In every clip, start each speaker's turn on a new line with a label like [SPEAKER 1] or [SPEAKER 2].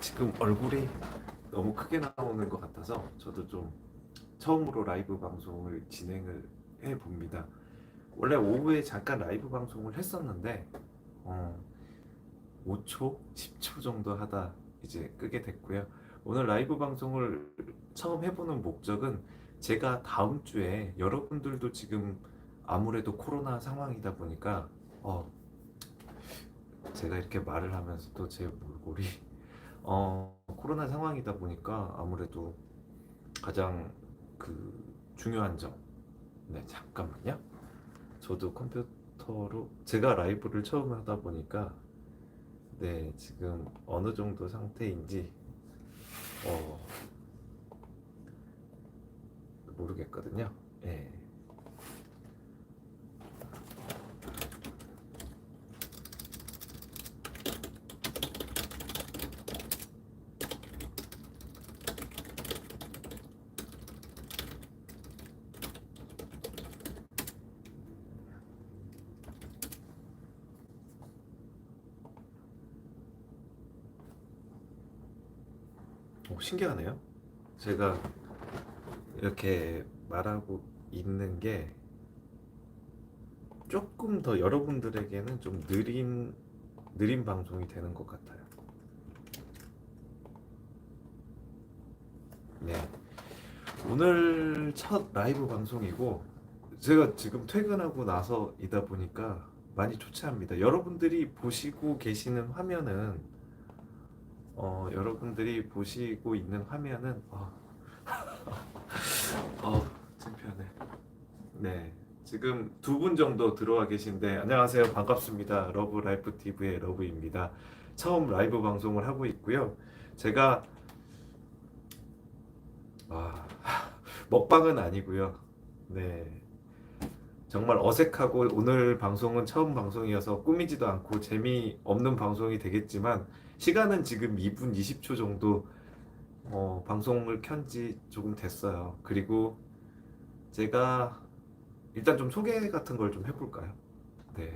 [SPEAKER 1] 지금 얼굴이 너무 크게 나오는 것 같아서 저도 좀 처음으로 라이브 방송을 진행을 해 봅니다. 원래 오후에 잠깐 라이브 방송을 했었는데 어, 5초, 10초 정도 하다 이제 끄게 됐고요. 오늘 라이브 방송을 처음 해보는 목적은 제가 다음 주에 여러분들도 지금 아무래도 코로나 상황이다 보니까 어, 제가 이렇게 말을 하면서도 제 몰골이 어, 코로나 상황이다 보니까 아무래도 가장 그 중요한 점. 네, 잠깐만요. 저도 컴퓨터로 제가 라이브를 처음 하다 보니까 네, 지금 어느 정도 상태인지 어, 모르겠거든요. 예. 오, 신기하네요. 제가 이렇게 말하고 있는 게 조금 더 여러분들에게는 좀 느린 느린 방송이 되는 것 같아요. 네. 오늘 첫 라이브 방송이고 제가 지금 퇴근하고 나서이다 보니까 많이 초췌합니다. 여러분들이 보시고 계시는 화면은 어, 여러분들이 보시고 있는 화면은 어, 어, 창피하네. 네, 지금 두 분 정도 들어와 계신데 안녕하세요, 반갑습니다. 러브 라이프 TV의 러브입니다. 처음 라이브 방송을 하고 있고요. 제가 아, 먹방은 아니고요. 네. 정말 어색하고 오늘 방송은 처음 방송이어서 꾸미지도 않고 재미없는 방송이 되겠지만 시간은 지금 2분 20초 정도 어, 방송을 켠 지 조금 됐어요. 그리고 제가 일단 좀 소개 같은 걸 좀 해볼까요? 네.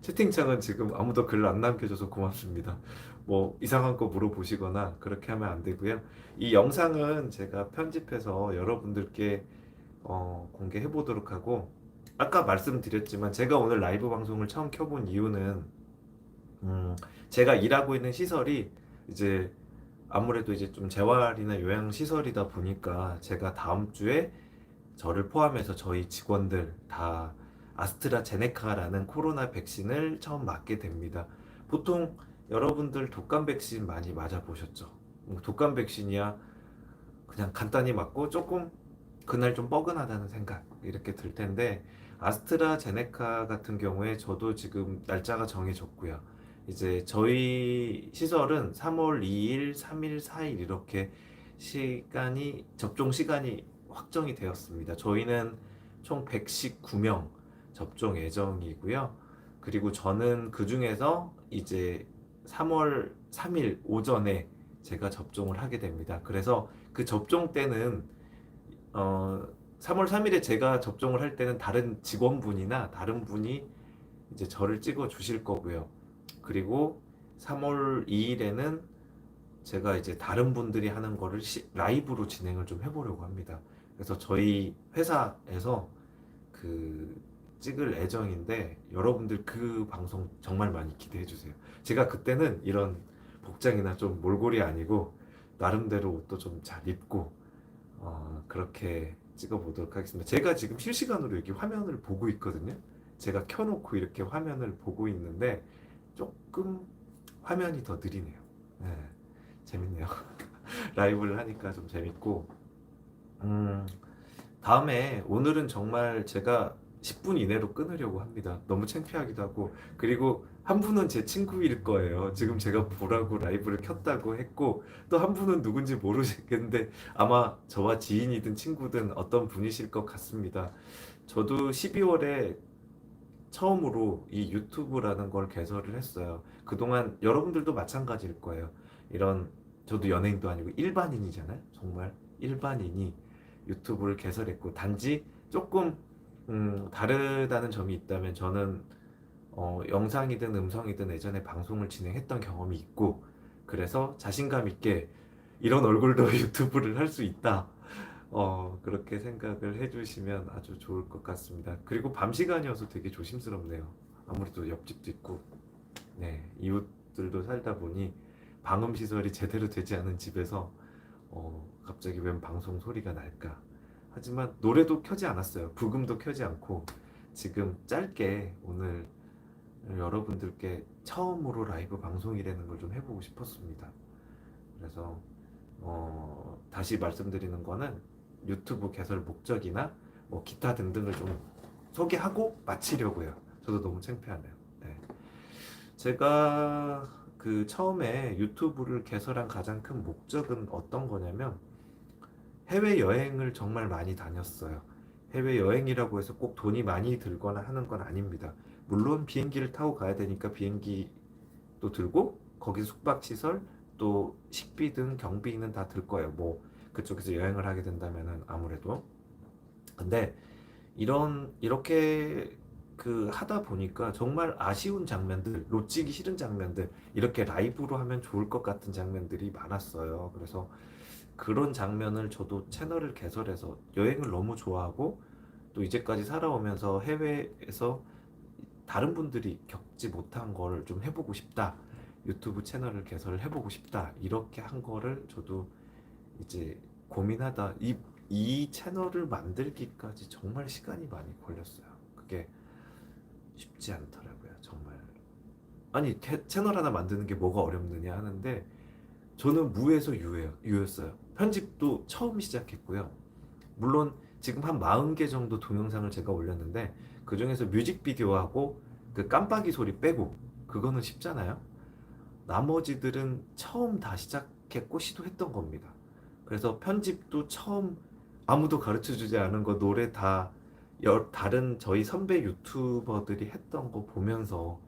[SPEAKER 1] 채팅창은 지금 아무도 글 안 남겨줘서 고맙습니다. 뭐 이상한 거 물어보시거나 그렇게 하면 안 되고요. 이 영상은 제가 편집해서 여러분들께 어, 공개해 보도록 하고 아까 말씀드렸지만 제가 오늘 라이브 방송을 처음 켜본 이유는 음, 제가 일하고 있는 시설이 이제 아무래도 이제 좀 재활이나 요양 시설이다 보니까 제가 다음 주에 저를 포함해서 저희 직원들 다 아스트라제네카라는 코로나 백신을 처음 맞게 됩니다. 보통 여러분들 독감 백신 많이 맞아 보셨죠? 뭐 독감 백신이야 그냥 간단히 맞고 조금 그날 좀 뻐근하다는 생각 이렇게 들 텐데 아스트라제네카 같은 경우에 저도 지금 날짜가 정해졌고요. 이제 저희 시설은 3월 2일, 3일, 4일 이렇게 시간이 접종 시간이 확정이 되었습니다. 저희는 총 119명 접종 예정이고요. 그리고 저는 그 중에서 이제 3월 3일 오전에 제가 접종을 하게 됩니다. 그래서 그 접종 때는 어 3월 3일에 제가 접종을 할 때는 다른 직원분이나 다른 분이 이제 저를 찍어 주실 거고요. 그리고 3월 2일에는 제가 이제 다른 분들이 하는 거를 시, 라이브로 진행을 좀 해보려고 합니다. 그래서 저희 회사에서 그 찍을 예정인데 여러분들 그 방송 정말 많이 기대해 주세요. 제가 그때는 이런 복장이나 좀 몰골이 아니고 나름대로 옷도 좀 잘 입고 어, 그렇게 찍어 보도록 하겠습니다. 제가 지금 실시간으로 이렇게 화면을 보고 있거든요. 제가 켜놓고 이렇게 화면을 보고 있는데 조금 화면이 더 느리네요. 네, 재밌네요. 라이브를 하니까 좀 재밌고, 음, 다음에 오늘은 정말 제가 10분 이내로 끊으려고 합니다. 너무 창피하기도 하고, 그리고 한 분은 제 친구일 거예요. 지금 제가 보라고 라이브를 켰다고 했고, 또 한 분은 누군지 모르겠는데, 아마 저와 지인이든 친구든 어떤 분이실 것 같습니다. 저도 12월에 처음으로 이 유튜브라는 걸 개설을 했어요. 그동안 여러분들도 마찬가지일 거예요. 이런 저도 연예인도 아니고 일반인이잖아요. 정말 일반인이 유튜브를 개설했고 단지 조금 음, 다르다는 점이 있다면 저는 어, 영상이든 음성이든 예전에 방송을 진행했던 경험이 있고 그래서 자신감 있게 이런 얼굴도 유튜브를 할 수 있다. 어, 그렇게 생각을 해주시면 아주 좋을 것 같습니다. 그리고 밤 시간이어서 되게 조심스럽네요. 아무래도 옆집도 있고, 네, 이웃들도 살다 보니 방음 시설이 제대로 되지 않은 집에서 어, 갑자기 웬 방송 소리가 날까? 하지만 노래도 켜지 않았어요. 부금도 켜지 않고 지금 짧게 오늘 여러분들께 처음으로 라이브 방송이라는 걸 좀 해보고 싶었습니다. 그래서 어, 다시 말씀드리는 거는 유튜브 개설 목적이나 뭐 기타 등등을 좀 소개하고 마치려고요. 저도 너무 창피하네요. 네. 제가 그 처음에 유튜브를 개설한 가장 큰 목적은 어떤 거냐면 해외 여행을 정말 많이 다녔어요. 해외 여행이라고 해서 꼭 돈이 많이 들거나 하는 건 아닙니다. 물론 비행기를 타고 가야 되니까 비행기도 들고 거기서 숙박 시설 또 식비 등 경비는 다 들 거예요. 뭐 그쪽에서 여행을 하게 된다면은 아무래도 근데 이런 이렇게 그 하다 보니까 정말 아쉬운 장면들, 놓치기 싫은 장면들 이렇게 라이브로 하면 좋을 것 같은 장면들이 많았어요. 그래서 그런 장면을 저도 채널을 개설해서 여행을 너무 좋아하고 또 이제까지 살아오면서 해외에서 다른 분들이 겪지 못한 거를 좀 해보고 싶다. 유튜브 채널을 개설을 해보고 싶다. 이렇게 한 거를 저도 이제 고민하다 이, 이 채널을 만들기까지 정말 시간이 많이 걸렸어요. 그게 쉽지 않더라고요. 정말. 아니, 캐- 채널 하나 만드는 게 뭐가 어렵느냐 하는데 저는 무에서 유예요, 유였어요. 편집도 처음 시작했고요. 물론 지금 한 40개 정도 동영상을 제가 올렸는데 그 중에서 뮤직비디오하고 그 깜빡이 소리 빼고 그거는 쉽잖아요. 나머지들은 처음 다 시작했고 시도했던 겁니다. 그래서 편집도 처음 아무도 가르쳐 주지 않은 거 노래 다 여, 다른 저희 선배 유튜버들이 했던 거 보면서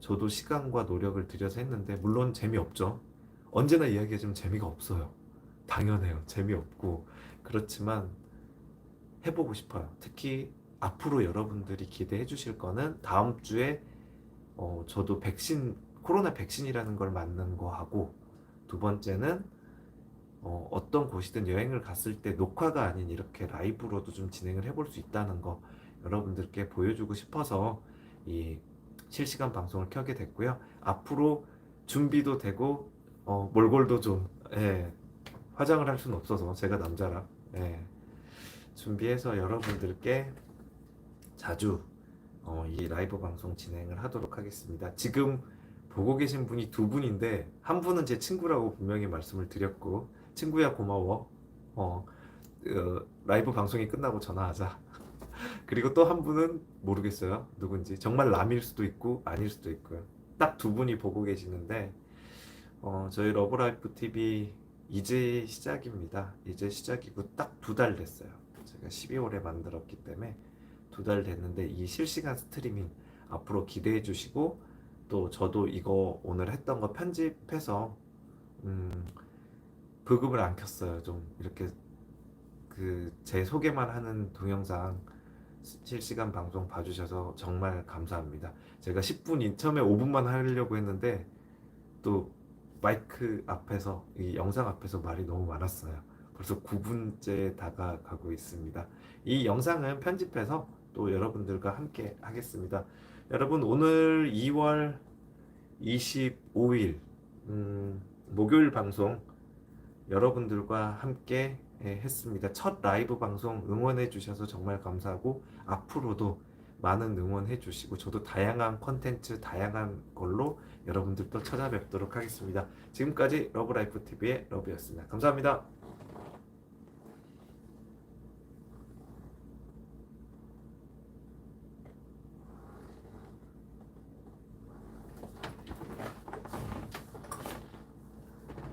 [SPEAKER 1] 저도 시간과 노력을 들여서 했는데 물론 재미없죠. 언제나 이야기하지만 재미가 없어요. 당연해요. 재미없고 그렇지만 해보고 싶어요. 특히 앞으로 여러분들이 기대해 주실 거는 다음 주에 어, 저도 백신 코로나 백신이라는 걸 맞는 거 하고 두 번째는 어, 어떤 곳이든 여행을 갔을 때 녹화가 아닌 이렇게 라이브로도 좀 진행을 해볼 수 있다는 거 여러분들께 보여주고 싶어서 이 실시간 방송을 켜게 됐고요. 앞으로 준비도 되고 어, 몰골도 좀 예, 화장을 할 수는 없어서 제가 남자라 예, 준비해서 여러분들께 자주 어, 이 라이브 방송 진행을 하도록 하겠습니다. 지금 보고 계신 분이 두 분인데 한 분은 제 친구라고 분명히 말씀을 드렸고 친구야 고마워. 어, 어, 라이브 방송이 끝나고 전화하자. 그리고 또 한 분은 모르겠어요. 누군지. 정말 남일 수도 있고 아닐 수도 있고요. 딱 두 분이 보고 계시는데 어, 저희 러브라이프 TV 이제 시작입니다. 이제 시작이고 딱 두 달 됐어요. 제가 12월에 만들었기 때문에 두 달 됐는데 이 실시간 스트리밍 앞으로 기대해 주시고 또 저도 이거 오늘 했던 거 편집해서 음, 부금을 안 켰어요. 좀 이렇게 그 제 소개만 하는 동영상 시- 실시간 방송 봐주셔서 정말 감사합니다. 제가 10분 인 처음에 5분만 하려고 했는데 또 마이크 앞에서 이 영상 앞에서 말이 너무 많았어요. 벌써 9분째 다가가고 있습니다. 이 영상은 편집해서 또 여러분들과 함께 하겠습니다. 여러분 오늘 2월 25일 음, 목요일 방송 여러분들과 함께 예, 했습니다. 첫 라이브 방송 응원해 주셔서 정말 감사하고 앞으로도 많은 응원해 주시고 저도 다양한 컨텐츠 다양한 걸로 여러분들도 찾아뵙도록 하겠습니다. 지금까지 러브라이프 TV의 러브였습니다. 감사합니다.